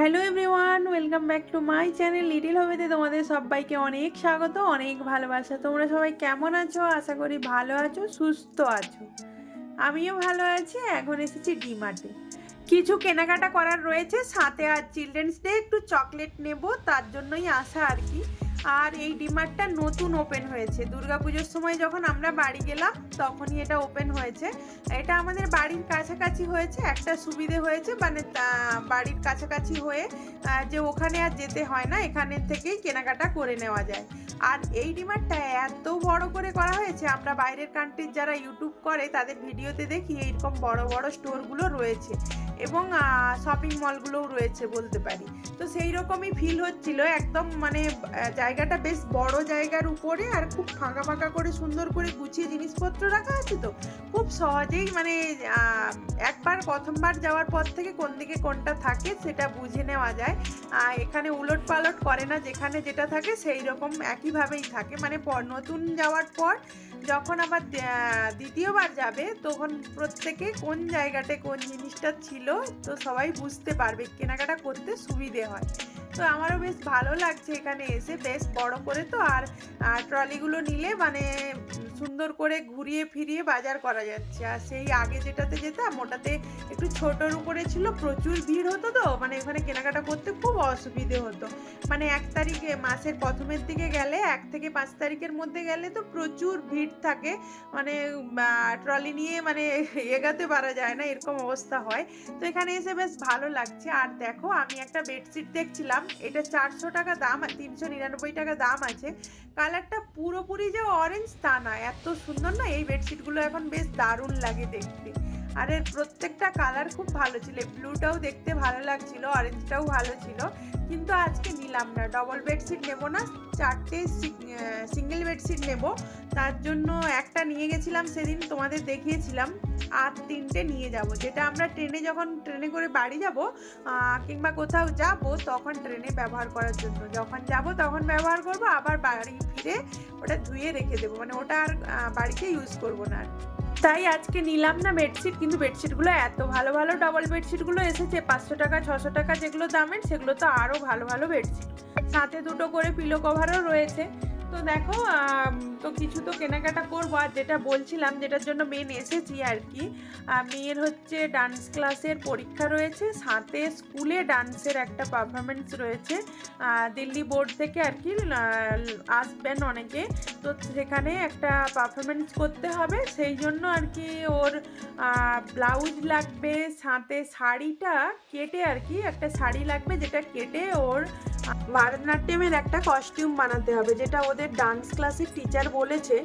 Hello everyone, welcome back to my channel little হবেতে তোমাদের সবাইকে অনেক স্বাগত, অনেক ভালোবাসা। তোমরা সবাই কেমন আছো? আশা করি ভালো আছো, সুস্থ আছো। আমিও ভালো আছি, এখন এসেছি ডিমার্টে কিছু কেনাকাটা করার রয়েছে, সাথে আর চিলড্রেন্স ডে একটু চকলেট নেব, তার জন্যই আসা আর কি। আর এই ডিমার্টটা নতুন ওপেন হয়েছে। দুর্গাপুজোর সময় যখন আমরা বাড়ি গেলাম, তখনই এটা ওপেন হয়েছে। এটা আমাদের বাড়ির কাছাকাছি হয়েছে, একটা সুবিধে হয়েছে মানে বাড়ির কাছাকাছি হয়ে যে ওখানে আর যেতে হয় না, এখানে থেকেই কেনাকাটা করে নেওয়া যায়। আর এই ডিমার্টটা এত বড় করে করা হয়েছে, আমরা বাইরের কান্ট্রির যারা ইউটিউব করে, তাদের ভিডিওতে দেখি, এইরকম বড় বড় স্টোরগুলো রয়েছে। এবং শপিং মলগুলোও রয়েছে বলতে পারি। তো সেই রকমই ফিল হচ্ছিল একদম মানে জায়গাটা বেশ বড় জায়গার উপরে আর খুব ফাঁকা ফাঁকা করে সুন্দর করে গুছিয়ে জিনিসপত্র রাখা আছে তো? খুব সহজেই মানে একবার প্রথমবার যাওয়ার পর থেকে কোন দিকে কোনটা থাকে সেটা বুঝে নেওয়া যায়। এখানে উলট পালট করে না যেখানে যেটা থাকে সেই রকম একইভাবেই থাকে। মানে নতুন যাওয়ার পর যখন আবার দ্বিতীয়বার যাবে, তখন প্রত্যেকে কোন জায়গাতে কোন জিনিসটা ছিল, তো সবাই বুঝতে পারবে কেনাকাটা করতে সুবিধে হয়। তো আমারও বেশ ভালো লাগছে এখানে এসে, বেশ বড় করে তো, আর ট্রলিগুলো নিলে মানে সুন্দর করে ঘুরিয়ে ফিরিয়ে বাজার করা যাচ্ছে। আর সেই আগে যেটাতে যেতাম, ওটাতে একটু ছোটোর উপরে ছিল, প্রচুর ভিড় হতো তো মানে ওখানে কেনাকাটা করতে খুব অসুবিধে হতো। মানে এক তারিখে, মাসের প্রথমের দিকে গেলে, এক থেকে পাঁচ তারিখের মধ্যে গেলে তো প্রচুর ভিড় থাকে। মানে ট্রলি নিয়ে মানে এগাতে পারা যায় না, এরকম অবস্থা হয়। তো এখানে এসে বেশ ভালো লাগছে। আর দেখো, আমি একটা বেডশিট দেখছিলাম, এটা চারশো টাকা দাম আর তিনশো নিরানব্বই টাকা দাম আছে। কালারটা পুরোপুরি যে অরেঞ্জ তা না এত সুন্দর না? এই বেডশিটগুলো এখন বেশ দারুণ লাগে দেখতে। আর এর প্রত্যেকটা কালার খুব ভালো ছিল। ব্লুটাও দেখতে ভালো লাগছিল অরেঞ্জটাও ভালো ছিল। কিন্তু নিলাম না ডবল বেডশিট নেব না, চারটে সিঙ্গেল বেডশিট নেব। তার জন্য একটা নিয়ে গেছিলাম সেদিন, তোমাদের দেখিয়েছিলাম, আর তিনটে নিয়ে যাব। যেটা আমরা ট্রেনে যখন ট্রেনে করে বাড়ি যাব কিংবা কোথাও যাব, তখন ট্রেনে ব্যবহার করার জন্য। যখন যাব, তখন ব্যবহার করব, আবার বাড়ি ফিরে ওটা ধুয়ে রেখে দেবো। মানে ওটা আর বাড়িতে ইউজ করব না আর তাই আজকে নিলাম না বেডশিট, কিন্তু বেডশিটগুলো এত ভালো ভালো ডবল বেডশিটগুলো এসেছে, পাঁচশো টাকা, ছশো টাকা যেগুলো দামের, সেগুলো তো আরও ভালো ভালো বেডশিট সাথে দুটো করে পিলো কভারও রয়েছে। তো দেখো তো কিছু তো কেনাকাটা করব, আর যেটা বলছিলাম যেটার জন্য মেন এসেছি আর কি মেয়ের হচ্ছে ডান্স ক্লাসের পরীক্ষা রয়েছে, সাথে স্কুলে ডান্সের একটা পারফরমেন্স রয়েছে দিল্লি বোর্ড থেকে আর কি আসবেন অনেকে, তো সেখানে একটা পারফরমেন্স করতে হবে, সেই জন্য আর কি ওর ব্লাউজ লাগবে, সাথে শাড়িটা কেটে আর কি, একটা শাড়ি লাগবে যেটা কেটে ওর ভারতনাট্যমের একটা কস্টিউম বানাতে হবে, যেটা ওদের ডান্স ক্লাসের টিচার বলেছে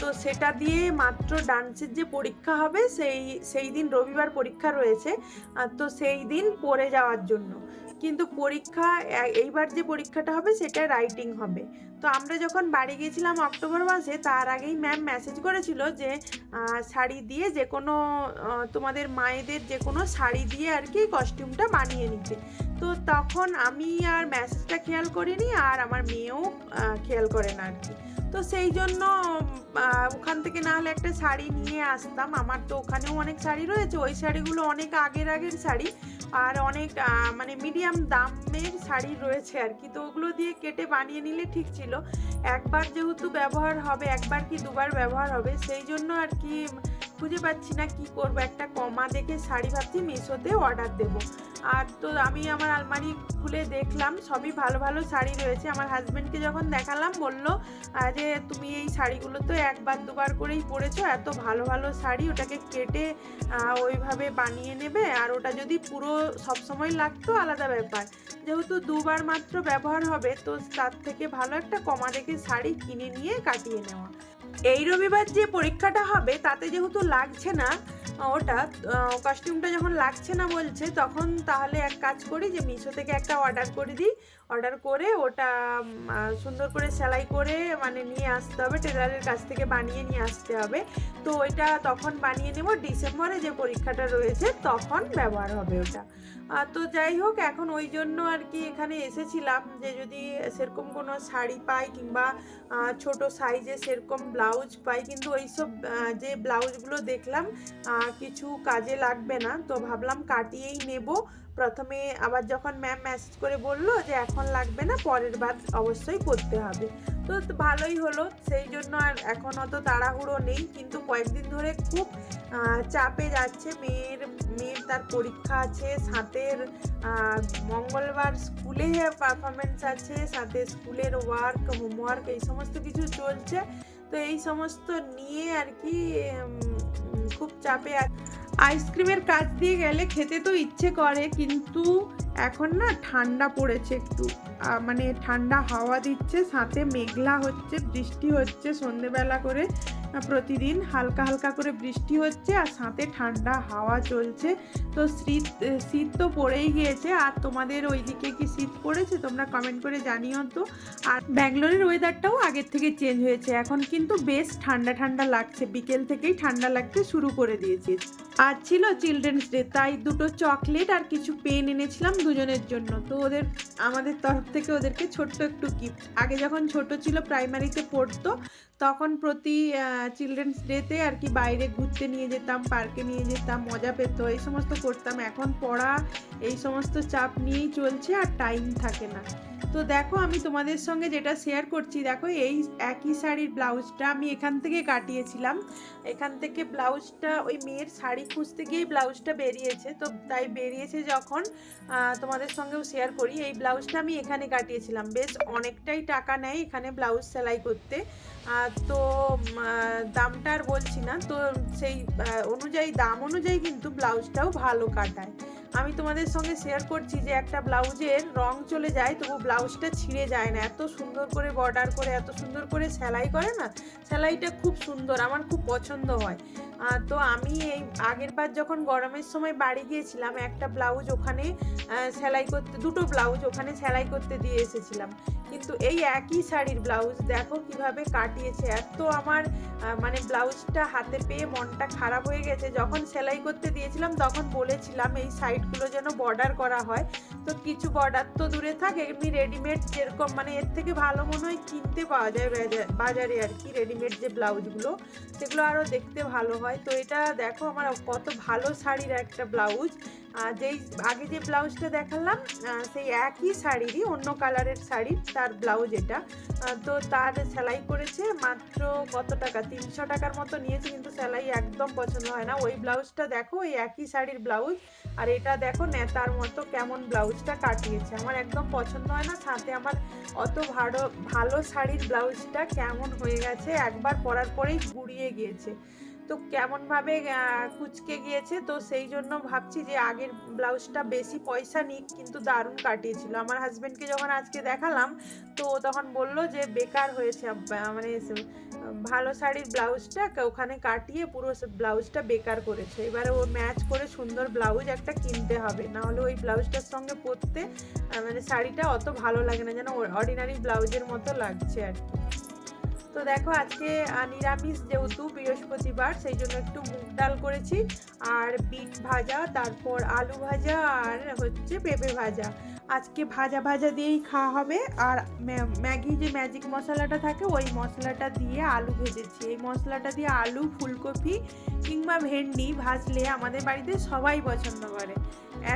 তো সেটা দিয়ে মাত্র ডান্সের যে পরীক্ষা হবে সেই সেই দিন রবিবার পরীক্ষা রয়েছে তো সেই দিন পড়ে যাওয়ার জন্য। কিন্তু পরীক্ষা, এইবার যে পরীক্ষাটা হবে সেটা রাইটিং হবে। তো আমরা যখন বাড়ি গিয়েছিলাম অক্টোবর মাসে, তার আগেই ম্যাম মেসেজ করেছিল যে শাড়ি দিয়ে যে কোনো তোমাদের মায়েদের যে কোনো শাড়ি দিয়ে আর কি কস্টিউমটা বানিয়ে নিতে। তো তখন আমি আর মেসেজটা খেয়াল করিনি, আর আমার মেয়েও খেয়াল করে না আর কি। তো সেই জন্য ওখান থেকে না হলে একটা শাড়ি নিয়ে আসতাম। আমার তো ওখানেও অনেক শাড়ি রয়েছে। ওই শাড়িগুলো অনেক আগের আগের শাড়ি। আর অনেক মানে মিডিয়াম দামের শাড়ি রয়েছে আর কি। তো ওগুলো দিয়ে কেটে বানিয়ে নিলে ঠিক ছিল। একবার যেহেতু ব্যবহার হবে, একবার কি দুবার ব্যবহার হবে, সেই জন্য আর কি খুঁজে পাচ্ছি না কি করব। একটা কমা দেখে শাড়ি ভাবছি, মিশোতে অর্ডার দেব। আর তো আমি আমার আলমারি খুলে দেখলাম, সবই ভালো ভালো শাড়ি রয়েছে। আমার হাজব্যান্ডকে যখন দেখালাম, বলল যে তুমি এই শাড়িগুলো তো একবার, দুবার করেই পরেছো, এত ভালো ভালো শাড়ি, ওটাকে কেটে ওইভাবে বানিয়ে নেবে, আর ওটা যদি পুরো সবসময় লাগতো, আলাদা ব্যাপার। যেহেতু দুবার মাত্র ব্যবহার হবে, তো তার থেকে ভালো একটা কমা দেখে শাড়ি কিনে নিয়ে কাটিয়ে নেওয়া। এই রবিবার যে পরীক্ষাটা হবে, তাতে যেহেতু লাগছে না ওটা কস্টিউমটা যখন লাগছে না বলছে, তখন তাহলে এক কাজ করি যে মিশো থেকে একটা অর্ডার করে দিই। অর্ডার করে ওটা সুন্দর করে সেলাই করে মানে নিয়ে আসতে হবে, টেলারের কাছ থেকে বানিয়ে নিয়ে আসতে হবে। তো ওইটা তখন বানিয়ে নেব। ডিসেম্বরে যে পরীক্ষাটা রয়েছে, তখন ব্যবহার হবে ওটা। তো যাই হোক, এখন ওই জন্য আর কি এখানে এসেছিলাম যে যদি সেরকম কোনো শাড়ি পাই কিংবা ছোট সাইজে সেরকম ব্লাউজ পাই, কিন্তু ওইসব যে ব্লাউজগুলো দেখলাম কিছু কাজে লাগবে না। তো ভাবলাম কাটিয়েই নেব। প্রথমে আবার যখন ম্যাম মেসেজ করে বলল যে এখন লাগবে না, পরের বার অবশ্যই করতে হবে। তো ভালোই হলো, সেই জন্য আর এখন অত তাড়াহুড়ো নেই। কিন্তু কয়েকদিন ধরে খুব চাপে যাচ্ছে মেয়ের মেয়ের তার পরীক্ষা আছে সাথের মঙ্গলবার স্কুলে পারফরমেন্স আছে সাথে স্কুলের ওয়ার্ক হোমওয়ার্ক এই সমস্ত কিছু চলছে। তো এই সমস্ত নিয়ে আর কি খুব চাপে আছে আইসক্রিমের কাজ দিয়ে গেলে খেতে তো ইচ্ছে করে, কিন্তু এখন না ঠান্ডা পড়েছে একটু। মানে ঠান্ডা হাওয়া দিচ্ছে, সাথে মেঘলা হচ্ছে, বৃষ্টি হচ্ছে সন্ধেবেলা করে। প্রতিদিন হালকা হালকা করে বৃষ্টি হচ্ছে আর সাথে ঠান্ডা হাওয়া চলছে। তো শীত শীত তো পড়েই গিয়েছে। আর তোমাদের ওইদিকে কি শীত পড়েছে তোমরা কমেন্ট করে জানিও তো। আর ব্যাঙ্গালোরের ওয়েদারটাও আগের থেকে চেঞ্জ হয়েছে। এখন কিন্তু বেশ ঠান্ডা ঠান্ডা লাগছে। বিকেল থেকেই ঠান্ডা লাগতে শুরু করে দিয়েছে। আজ ছিল চিলড্রেন্স ডে তাই দুটো চকলেট আর কিছু পেন এনেছিলাম দুজনের জন্য। তো ওদের, আমাদের তরফ থেকে ওদেরকে ছোট্ট একটু গিফট আগে যখন ছোট ছিল প্রাইমারিতে পড়তো, তখন প্রতি চিলড্রেন্স ডেতে আর কি বাইরে ঘুরতে নিয়ে যেতাম পার্কে নিয়ে যেতাম, মজা পেত, এই সমস্ত করতাম। এখন পড়া, এই সমস্ত চাপ নিয়েই চলছে আর টাইম থাকে না। তো দেখো আমি তোমাদের সঙ্গে যেটা শেয়ার করছি, দেখো এই একই শাড়ির ব্লাউজটা আমি এখান থেকে কাটিয়েছিলাম। এখান থেকে ব্লাউজটা, ওই মেয়ের শাড়ি খুঁজতে গিয়েই ব্লাউজটা বেরিয়েছে। তো তাই বেরিয়েছে যখন তোমাদের সঙ্গেও শেয়ার করি, এই ব্লাউজটা আমি এখানে কাটিয়েছিলাম। বেশ অনেকটাই টাকা নেয় এখানে ব্লাউজ সেলাই করতে। তো দামটা আর বলছি না। তো সেই অনুযায়ী, দাম অনুযায়ী কিন্তু ব্লাউজটাও ভালো কাটায়। আমি তোমাদের সঙ্গে শেয়ার করছি যে একটা ব্লাউজের রং চলে যায়, তবু ব্লাউজটা ছিঁড়ে যায় না। এত সুন্দর করে বর্ডার করে, এত সুন্দর করে সেলাই করে না? সেলাইটা খুব সুন্দর, আমার খুব পছন্দ হয়। তো আমি এই আগের বার যখন গরমের সময় বাড়ি গিয়েছিলাম, একটা ব্লাউজ ওখানে সেলাই করতে, দুটো ব্লাউজ ওখানে সেলাই করতে দিয়ে এসেছিলাম। কিন্তু এই একই শাড়ির ব্লাউজ দেখো কীভাবে কাটিয়েছে। এত আমার মানে ব্লাউজটা হাতে পেয়ে মনটা খারাপ হয়ে গেছে। যখন সেলাই করতে দিয়েছিলাম, তখন বলেছিলাম এই সাইডগুলো যেন বর্ডার করা হয়। তো কিছু বর্ডার তো দূরে থাকে, এমনি রেডিমেড যেরকম মানে এর থেকে ভালো মনে হয় কিনতে পাওয়া যায়, বাজা- বাজারে আর কি রেডিমেড যে ব্লাউজগুলো, সেগুলো আরও দেখতে ভালো হয়। তো এটা দেখো আমার কত ভালো শাড়ির একটা ব্লাউজ। যেই আগে যে ব্লাউজটা দেখালাম সেই একই শাড়িরই অন্য কালারের শাড়ি, তার ব্লাউজ এটা। তো তার সেলাই করেছে মাত্র কত টাকা? তিনশো টাকার মতো নিয়েছে, কিন্তু সেলাই একদম পছন্দ হয় না। ওই ব্লাউজটা দেখো, ওই একই শাড়ির ব্লাউজ। আর এটা দেখো নেতার মতো কেমন ব্লাউজটা কাটিয়েছে। আমার একদম পছন্দ হয় না, সাথে আমার অত ভালো ভালো শাড়ির ব্লাউজটা কেমন হয়ে গেছে, একবার পরার পরেই গুড়িয়ে গিয়েছে। তো কেমনভাবে কুচকে গিয়েছে? তো সেই জন্য ভাবছি যে আগের ব্লাউজটা বেশি পয়সা নিক, কিন্তু দারুণ কাটিয়েছিল। আমার হাজব্যান্ডকে যখন আজকে দেখালাম, তো তখন বলল যে বেকার হয়েছে মানে ভালো শাড়ির ব্লাউজটা ওখানে কাটিয়ে পুরো ব্লাউজটা বেকার করেছে। এবারে ও ম্যাচ করে সুন্দর ব্লাউজ একটা কিনতে হবে। না হলে ওই ব্লাউজটার সঙ্গে পরতে মানে শাড়িটা অত ভালো লাগে না, যেন অর্ডিনারি ব্লাউজের মতো লাগছে আর কি। তো দেখো আজকে নিরামিষ যেহেতু বৃহস্পতিবার, সেই জন্য একটু মুগ ডাল করেছি আর বিট ভাজা, তারপর আলু ভাজা আর হচ্ছে পেঁপে ভাজা। আজকে ভাজা ভাজা দিয়েই খাওয়া হবে আর ম্যাগি যে ম্যাজিক মশলাটা থাকে, ওই মশলাটা দিয়ে আলু ভেজেছি। এই মশলাটা দিয়ে আলু, ফুলকপি কিংবা ভেন্ডি ভাজলে আমাদের বাড়িতে সবাই পছন্দ করে।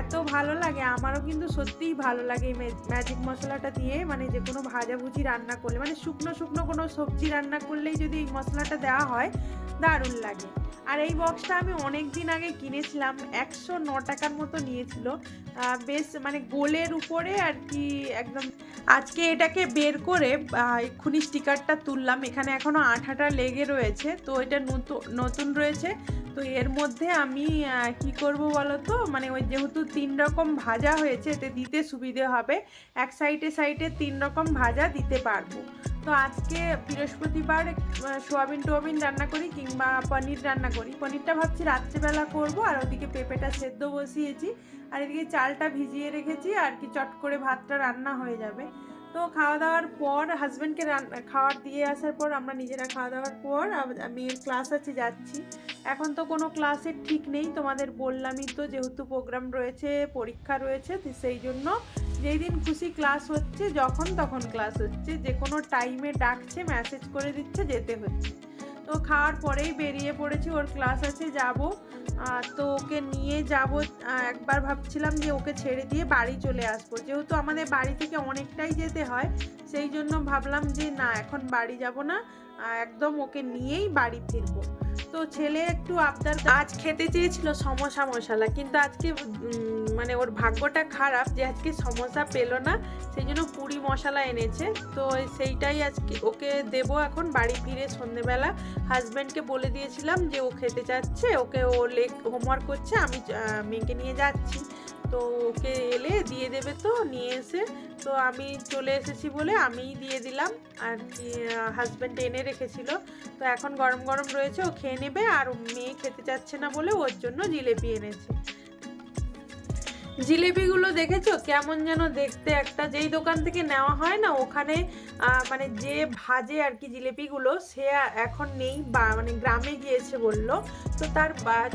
এত ভালো লাগে, আমারও কিন্তু সত্যিই ভালো লাগে এই ম্যাজিক মশলাটা দিয়ে। মানে যে কোনো ভাজাভুজি রান্না করলে মানে শুকনো শুকনো কোনো সবজি রান্না করলেই যদি এই মশলাটা দেওয়া হয়, দারুণ লাগে। আর এই বক্সটা আমি অনেক দিন আগে কিনেছিলাম, একশো ন টাকার মতো নিয়েছিল। বেশ মানে গোলের উপরে আর কি একদম, আজকে এটাকে বের করে এক্ষুনি স্টিকারটা তুললাম। এখানে এখনও আঠাটা লেগে রয়েছে, তো এটা নতুন নতুন রয়েছে। তো এর মধ্যে আমি কি করব বলো তো মানে ওই যেহেতু তিন রকম ভাজা হয়েছে, এতে দিতে সুবিধে হবে। এক সাইডে সাইডে তিন রকম ভাজা দিতে পারব। তো আজকে বৃহস্পতিবার সোয়াবিন টোয়াবিন রান্না করি কিংবা পনির রান্না করি। পনিরটা ভাবছি রাত্রেবেলা করব, আর ওদিকে পেঁপেটা সেদ্ধ বসিয়েছি। আর এদিকে চালটা ভিজিয়ে রেখেছি, আর কি চট করে ভাতটা রান্না হয়ে যাবে। তো খাওয়া দাওয়ার পর হাজব্যান্ডকে খাওয়ার দিয়ে আসার পর আমরা নিজেরা খাওয়া দাওয়ার পর আমি ক্লাস আছে, যাচ্ছি। এখন তো কোনো ক্লাসের ঠিক নেই, তোমাদের বললামই তো যেহেতু প্রোগ্রাম রয়েছে, পরীক্ষা রয়েছে সেই জন্য যেই দিন খুশি ক্লাস হচ্ছে, যখন তখন ক্লাস হচ্ছে যে কোনো টাইমে ডাকছে মেসেজ করে দিচ্ছে, যেতে হচ্ছে। তো খাওয়ার পরেই বেরিয়ে পড়েছি, ওর ক্লাস আছে, যাব। তো ওকে নিয়ে যাব। একবার ভাবছিলাম যে ওকে ছেড়ে দিয়ে বাড়ি চলে আসব। যেহেতু আমাদের বাড়ি থেকে অনেকটাই যেতে হয়, সেই জন্য ভাবলাম যে না, এখন বাড়ি যাব না। একদম ওকে নিয়েই বাড়ি ফিরবো। তো ছেলে একটু আপনার আজ খেতে চেয়েছিল সমোসা মশালা, কিন্তু আজকে মানে ওর ভাগ্যটা খারাপ যে আজকে সমোসা পেল না, সেই জন্য পুরি মশলা এনেছে। তো সেইটাই আজকে ওকে দেব এখন বাড়ি ফিরে সন্ধেবেলা। হাজব্যান্ডকে বলে দিয়েছিলাম যে ও খেতে চাচ্ছে ওকে ও লেক হোমওয়ার্ক করছে, আমি মেয়েকে নিয়ে যাচ্ছি। তো ওকে এলে দিয়ে দেবে তো, নিয়ে এসে। তো আমি চলে এসেছি বলে আমিই দিয়ে দিলাম। আর হাজব্যান্ড এনে রেখেছিল। তো এখন গরম গরম রয়েছে, ও খেয়ে নেবে। আর মেয়ে খেতে চাচ্ছে না বলে ওর জন্য জিলেপি এনেছে। জিলেপিগুলো দেখেছ? কেমন যেন দেখতে একটা, যেই দোকান থেকে নেওয়া হয় না, ওখানে মানে যে ভাজে আর কি জিলেপিগুলো, সে এখন নেই, বা মানে গ্রামে গিয়েছে বলল। তো তার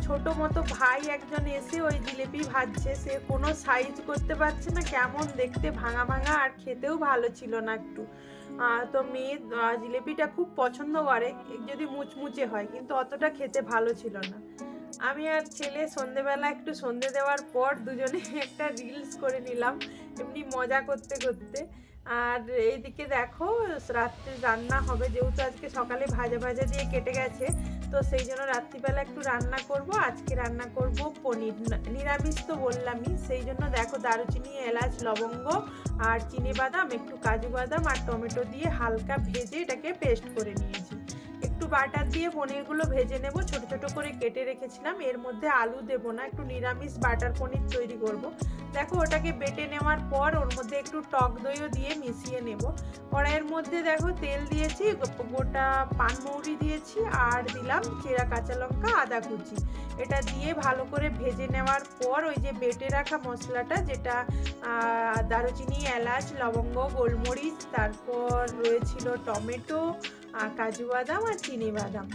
ছোট মতো ভাই একজন এসে ওই জিলেপি ভাজছে। সে কোনো সাইজ করতে পারছে না, কেমন দেখতে ভাঙা ভাঙা, আর খেতেও ভালো ছিল না একটু। তো মেয়ে জিলেপিটা খুব পছন্দ করে, যদি মুচমুচে হয়, কিন্তু অতটা খেতে ভালো ছিল না। আমি আর ছেলে সন্ধেবেলা একটু সন্ধে দেওয়ার পর দুজনে একটা রিলস করে নিলাম, এমনি মজা করতে করতে। আর এইদিকে দেখো, রাত্রে রান্না হবে, যেহেতু আজকে সকালে ভাজা ভাজা দিয়ে কেটে গেছে, তো সেই জন্য রাত্রিবেলা একটু রান্না করব, আজকে রান্না করব পনির। নিরামিষ তো বললামই, সেই জন্য দেখো দারুচিনি, এলাচ, লবঙ্গ আর চিনি বাদাম, একটু কাজু বাদাম আর টমেটো দিয়ে হালকা ভেজে এটাকে পেস্ট করে নিয়েছি। বাটার দিয়ে পনিরগুলো ভেজে নেব। ছোট ছোট করে কেটে রেখেছিলাম। এর মধ্যে আলু দেবো না, একটু নিরামিষ বাটার পনির তৈরি করব। দেখো, ওটাকে বেটে নেওয়ার পর ওর মধ্যে একটু টক দইও দিয়ে মিশিয়ে নেব। কড়াইয়ের মধ্যে দেখো, তেল দিয়েছি গোটা পানমৌরি দিয়েছি, আর দিলাম চেরা কাঁচা লঙ্কা, আদা কুচি। এটা দিয়ে ভালো করে ভেজে নেওয়ার পর ওই যে বেটে রাখা মশলাটা, যেটা দারুচিনি, এলাচ, লবঙ্গ, গোলমরিচ, তারপর রয়েছিল টমেটো কাজু বাদাম আর চিনি বাদাম।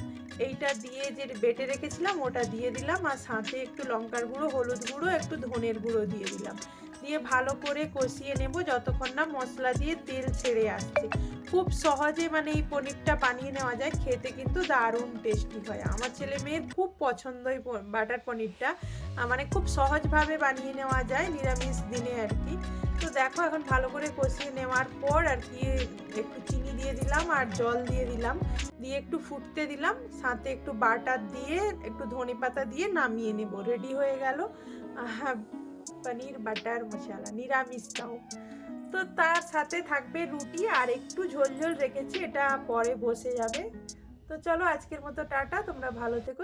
এইটা দিয়ে যে বেটে রেখেছিলাম, ওটা দিয়ে দিলাম আর সাথে একটু লঙ্কার গুঁড়ো, হলুদ গুঁড়ো, একটু ধনের গুঁড়ো দিয়ে দিলাম। দিয়ে ভালো করে কষিয়ে নেব যতক্ষণ না মশলা দিয়ে তেল ছেড়ে আসছে। খুব সহজে মানে এই পনিরটা বানিয়ে নেওয়া যায়। খেতে কিন্তু দারুণ টেস্টি হয়। আমার ছেলে মেয়ের খুব পছন্দ এই বাটার পনিরটা। মানে খুব সহজভাবে বানিয়ে নেওয়া যায় নিরামিষ দিনে আর কি। তো দেখো এখন ভালো করে কষিয়ে নেওয়ার পর আর কি একটু চিনি দিয়ে দিলাম আর জল দিয়ে দিলাম। দিয়ে একটু ফুটতে দিলাম। সাথে একটু বাটার দিয়ে একটু ধনে পাতা দিয়ে নামিয়ে নেব। রেডি হয়ে গেল। পনির, বাটার, মশালা নিরামিষটাও তো তার সাথে থাকবে রুটি আর একটু ঝোল ঝোল রেখেছি, এটা পরে বসে যাবে তো চলো আজকের মতো টাটা, তোমরা ভালো থেকো।